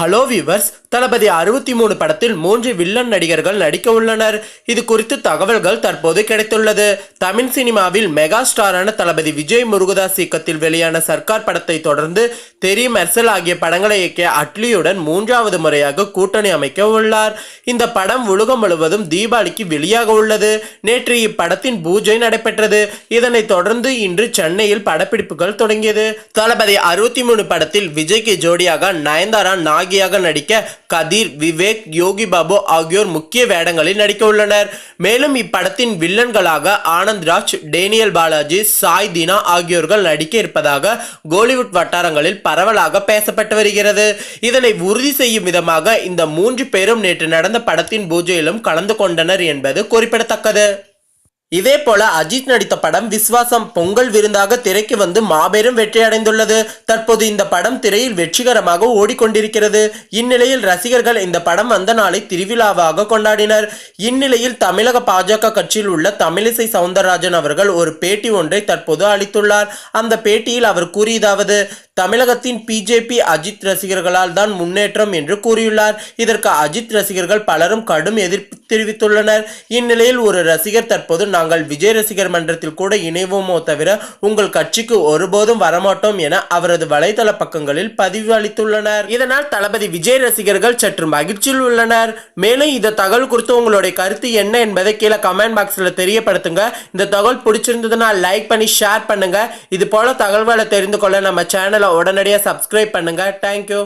Hello viewers தளபதி அறுபத்தி மூணு படத்தில் மூன்று வில்லன் நடிகர்கள் நடிக்க உள்ளனர். இது குறித்து தகவல்கள் தற்போது கிடைத்துள்ளது. தமிழ் சினிமாவில் மெகா ஸ்டாரான தளபதி விஜய் முருகதாஸ் இயக்கத்தில் வெளியான சர்க்கார் படத்தை தொடர்ந்து தெரி மெர்சல் ஆகிய படங்களை இயக்கிய அட்லியுடன் மூன்றாவது முறையாக கூட்டணி அமைக்க உள்ளார். இந்த படம் உலகம் முழுவதும் தீபாவளிக்கு வெளியாக உள்ளது. நேற்று இப்படத்தின் பூஜை நடைபெற்றது. இதனைத் தொடர்ந்து இன்று சென்னையில் படப்பிடிப்புகள் தொடங்கியது. தளபதி அறுபத்தி மூணு படத்தில் விஜய்க்கு ஜோடியாக நயன்தாரா நாகி நாகியாக நடிக்க கதிர் விவேக் யோகி பாபு ஆகியோர் முக்கிய வேடங்களில் நடிக்க உள்ளனர். மேலும் இப்படத்தின் வில்லன்களாக ஆனந்த் ராஜ் டேனியல் பாலாஜி சாய் தீனா ஆகியோர்கள் நடிக்க இருப்பதாக கோலிவுட் வட்டாரங்களில் பரவலாக பேசப்பட்டு வருகிறது. இதனை உறுதி செய்யும் விதமாக இந்த மூன்று பேரும் நேற்று நடந்த படத்தின் பூஜையிலும் கலந்து கொண்டனர் என்பது குறிப்பிடத்தக்கது. இதே போல அஜித் நடித்த படம் விஸ்வாசம் பொங்கல் விருந்தாக திரைக்கு வந்து மாபெரும் வெற்றி அடைந்துள்ளது. தற்போது இந்த படம் திரையில் வெற்றிகரமாக ஓடிக்கொண்டிருக்கிறது. இந்நிலையில் ரசிகர்கள் இந்த படம் வந்த நாளை திருவிழாவாக கொண்டாடினர். இந்நிலையில் தமிழக பாஜக கட்சியில் உள்ள தமிழிசை சவுந்தரராஜன் அவர்கள் ஒரு பேட்டி ஒன்றை தற்போது அளித்துள்ளார். அந்த பேட்டியில் அவர் கூறியதாவது தமிழகத்தின் பிஜேபி அஜித் ரசிகர்களால் தான் முன்னேற்றம் என்று கூறியுள்ளார். இதற்கு அஜித் ரசிகர்கள் பலரும் கடும் எதிர்ப்பு தெரிவித்துள்ளனர். இந்நிலையில் ஒரு ரசிகர் தற்போது நாங்கள் விஜய் ரசிகர் மன்றத்தில் கூட இணைவோமோ தவிர உங்கள் கட்சிக்கு ஒருபோதும் வரமாட்டோம் என அவரது வலைதள பக்கங்களில் பதிவு அளித்துள்ளனர். இதனால் தளபதி விஜய் ரசிகர்கள் சற்று மகிழ்ச்சியில் உள்ளனர். மேலும் இந்த தகவல் குறித்து உங்களுடைய கருத்து என்ன என்பதை கீழே கமெண்ட் பாக்ஸில் தெரியப்படுத்துங்க. இந்த தகவல் பிடிச்சிருந்ததுன்னா லைக் பண்ணி ஷேர் பண்ணுங்க. இது போல தகவல்களை தெரிந்து கொள்ள நம்ம சேனலை உடனடியாக சப்ஸ்கிரைப் பண்ணுங்கள் தேங்க்யூ